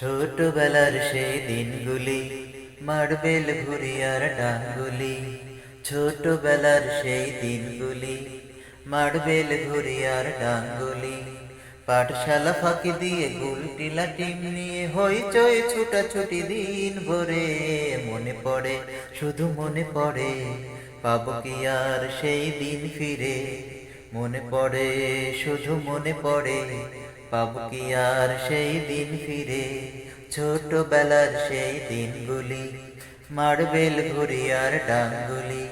ছোটবেলার সেই দিনগুলি, মার্বেল ঘুরিয়ার ডাঙ্গুলি। ছোটবেলার সেই দিনগুলি, মার্বেল ঘুরিয়ার ডাঙ্গুলি। পাঠশালা ফাঁকি দিয়ে গুলটিলা টিম নিয়ে হইচই ছুটাছুটি দিন ভরে। মনে পড়ে, শুধু মনে পড়ে, পাবো কি আর সেই দিন ফিরে। মনে পড়ে, শুধু মনে পড়ে পাবো কি আর সেই দিন ফিরে, ছোটবেলার সেই দিনগুলি, মার্বেল ঘুরিয়ার ডাঙ্গুলি,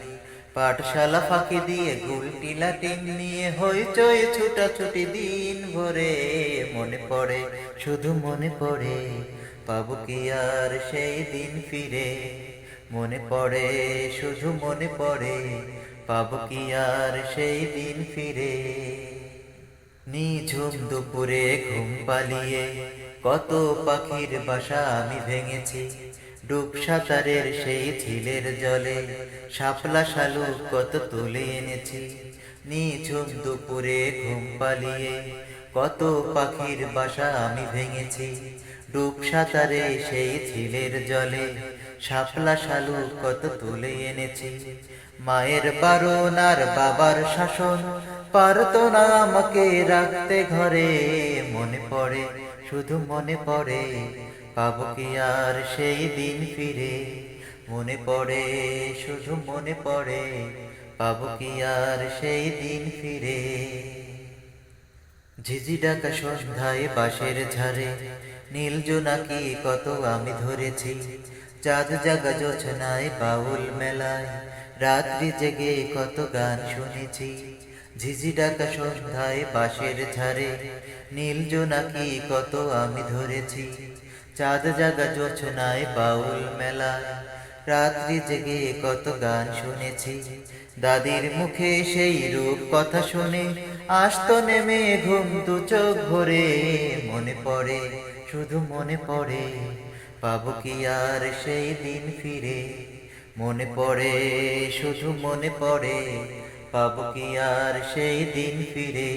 পাঠশালা ফাঁকি দিয়ে গুলটি লাটিন নিয়ে হইচই ছুটাছুটি দিন ভরে মনে পড়ে, শুধু মনে পড়ে পাবো কি আর সেই দিন ফিরে। মনে পড়ে, শুধু মনে পড়ে পাবো কি আর সেই দিন ফিরে। নিঝুম দুপুরে ঘুম পালিয়ে কত পাখির বাসা আমি ভেঙেছি। ডুব সাঁতারের সেই ঝিলের জলে শাপলা শালুক কত তুলে এনেছি। নিঝুম দুপুরে ঘুম পালিয়ে কত পাখির বাসা আমি ভেঙেছি। ডুব সাঁতারে সেই ঝিলের জলে শাপলা শালুক কত তুলে এনেছি। মায়ের বারণ আর বাবার শাসন পারতো না আমাকে রাখতে ঘরে মনে পড়ে, শুধু মনে পড়ে, পাবো কি আর সেই দিন ফিরে? মনে পড়ে, শুধু মনে পড়ে, পাবো কি আর সেই দিন ফিরে? ঝিঝি ডাকা সন্ধ্যায় বাঁশের ঝাড়ে, নীল জোনাকি কত আমি ধরেছি। চাঁদ জাগা জোছনায় বাউল মেলায়, রাত্রি জেগে কত গান শুনেছি। ঝিঝি ডাকা সন্ধ্যায় বাঁশের ঝাড়ে, নীল জোনাকি কত আমি ধরেছি। চাঁদ জাগা জোছনায় বাউল মেলায় রাত্রি জেগে কত গান শুনেছি। দাদির মুখে সেই রূপ কথা শুনে, আসতো নেমে ঘুম দু চোখ ভরে, মনে পড়ে, শুধু মনে পড়ে, পাবো কি আর সেই দিন ফিরে। মনে পড়ে, শুধু মনে পড়ে পাবো কি আর সেই দিন ফিরে?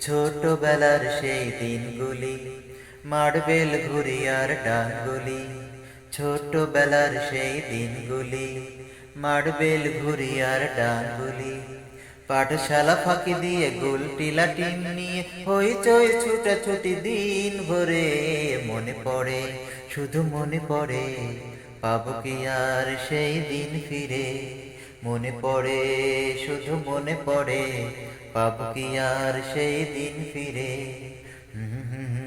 ছোটবেলার সেই দিনগুলি মার্বেল ঘুরিয়ার ডাঙ্গুলি ছোটবেলার সেই দিনগুলি মার্বেল ঘুরিয়ার ডাঙ্গুলি পাঠশালা ফাঁকি দিয়ে গোলটি লাটিন নিয়ে, হইচই ছুটাছুটি দিন ভরে মনে পড়ে, শুধু মনে পড়ে, পাবো কি আর সেই দিন ফিরে? মনে পড়ে শুধু মনে পড়ে পাবো কি আর সেই দিন ফিরে? হুম হুম